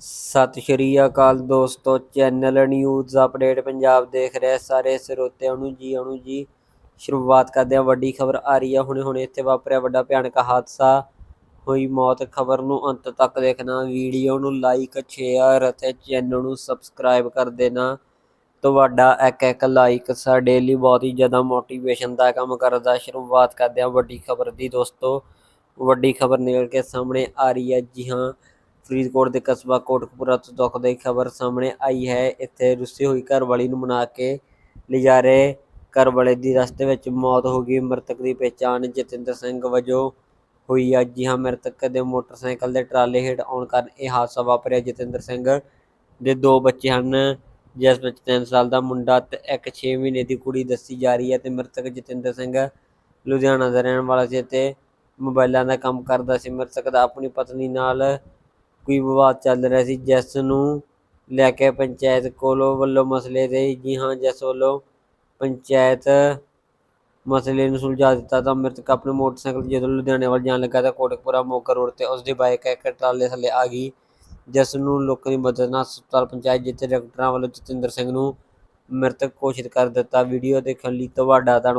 ਸਤਿ ਸ਼੍ਰੀ ਅਕਾਲ ਦੋਸਤੋ, channel news update Punjab ਦੇਖ ਰਹੇ ਸਾਰੇ ਸਰੋਤਿਆਂ ਨੂੰ ਜੀ ਆਣੂ ਜੀ। ਸ਼ੁਰੂਆਤ ਕਰਦੇ ਹਾਂ, ਵੱਡੀ ਖਬਰ ਆ ਰਹੀ ਹੈ ਹੁਣੇ ਹੁਣੇ ਇੱਥੇ ਵਾਪਰਿਆ ਵੱਡਾ ਭਿਆਨਕ ਹਾਦਸਾ। ਹੋਈ ਮੌਤ ਖਬਰ ਨੂੰ ਅੰਤ ਤੱਕ ਦੇਖਣਾ। ਵੀਡੀਓ ਨੂੰ ਲਾਈਕ ਸ਼ੇਅਰ ਅਤੇ ਚੈਨਲ ਨੂੰ ਸਬਸਕ੍ਰਾਈਬ ਕਰ ਦੇਣਾ। ਤੁਹਾਡਾ ਇੱਕ ਇੱਕ ਲਾਈਕ ਸਾਡੇ ਲਈ ਬਹੁਤ ਹੀ ਜ਼ਿਆਦਾ ਮੋਟੀਵੇਸ਼ਨ ਦਾ ਕੰਮ ਕਰਦਾ। ਸ਼ੁਰੂਆਤ ਕਰਦੇ ਹਾਂ ਵੱਡੀ ਖਬਰ ਦੀ ਦੋਸਤੋ। ਵੱਡੀ ਖਬਰ ਨਿਕਲ ਕੇ ਸਾਹਮਣੇ ਆ ਰਹੀ ਹੈ। ਜੀ ਹਾਂ ਫਰੀਦਕੋਟ ਦੇ ਕਸਬਾ ਕੋਟਕਪੂਰਾ ਤੋਂ ਦੁਖਦਾਈ ਖਬਰ ਸਾਹਮਣੇ ਆਈ ਹੈ। ਇੱਥੇ ਰੁੱਸੀ ਹੋਈ ਘਰਵਾਲੀ ਨੂੰ ਮਨਾ ਕੇ ਲਿਜਾ ਰਹੇ ਘਰਵਾਲੇ ਦੀ ਰਸਤੇ ਵਿੱਚ ਮੌਤ ਹੋ ਗਈ। ਮ੍ਰਿਤਕ ਦੀ ਪਛਾਣ ਜਤਿੰਦਰ ਸਿੰਘ ਵਜੋਂ ਹੋਈ ਹੈ ਜੀ ਹਾਂ, ਮ੍ਰਿਤਕ ਦੇ ਮੋਟਰਸਾਈਕਲ ਦੇ ਟਰਾਲੇ ਹੇਠ ਆਉਣ ਕਾਰਨ ਇਹ ਹਾਦਸਾ ਵਾਪਰਿਆ। ਜਤਿੰਦਰ ਸਿੰਘ ਦੇ ਦੋ ਬੱਚੇ ਹਨ, ਜਿਸ ਵਿੱਚ 3 ਸਾਲ ਦਾ ਮੁੰਡਾ ਤੇ ਇੱਕ 6 ਮਹੀਨੇ ਦੀ ਕੁੜੀ ਦੱਸੀ ਜਾ ਰਹੀ ਹੈ ਤੇ ਮ੍ਰਿਤਕ ਜਤਿੰਦਰ ਸਿੰਘ ਲੁਧਿਆਣਾ ਦਾ ਰਹਿਣ ਵਾਲਾ ਸੀ ਤੇ ਮੋਬਾਈਲਾਂ ਦਾ ਕੰਮ ਕਰਦਾ ਸੀ। ਮ੍ਰਿਤਕ ਦਾ ਆਪਣੀ ਪਤਨੀ ਨਾਲ ਕੋਈ ਵਿਵਾਦ ਚੱਲ ਰਿਹਾ ਸੀ। ਜਿਸ ਨੂੰ ਲੈ ਕੇ ਪੰਚਾਇਤ ਕੋਲੋਂ ਵੱਲੋਂ ਮਸਲੇ ਦੇ ਜੀ ਹਾਂ ਜਿਸ ਵੱਲੋਂ ਪੰਚਾਇਤ ਮਸਲੇ ਨੂੰ ਸੁਲਝਾ ਦਿੱਤਾ ਤਾਂ ਮ੍ਰਿਤਕ ਆਪਣੇ ਮੋਟਰਸਾਈਕਲ ਜਦੋਂ ਲੁਧਿਆਣੇ ਵੱਲ ਜਾਣ ਲੱਗਾ ਤਾਂ ਕੋਟਕਪੁਰਾ ਮੋਗਾ ਰੋਡ ਤੇ ਉਸ ਦੀ ਬਾਈਕ ਇੱਕ ਟਰਾਲੇ ਥੱਲੇ ਆ ਗਈ। ਜਿਸ ਨੂੰ ਲੋਕਾਂ ਦੀ ਮਦਦ ਨਾਲ ਹਸਪਤਾਲ ਪੰਚਾਇਤ ਜਿੱਥੇ ਡਾਕਟਰਾਂ ਵੱਲੋਂ ਜਤਿੰਦਰ ਸਿੰਘ ਨੂੰ ਮ੍ਰਿਤਕ ਘੋਸ਼ਿਤ ਕਰ ਦਿੱਤਾ। ਵੀਡੀਓ ਦੇਖਣ ਲਈ ਤੁਹਾਡਾ ਧੰਨਵਾਦ।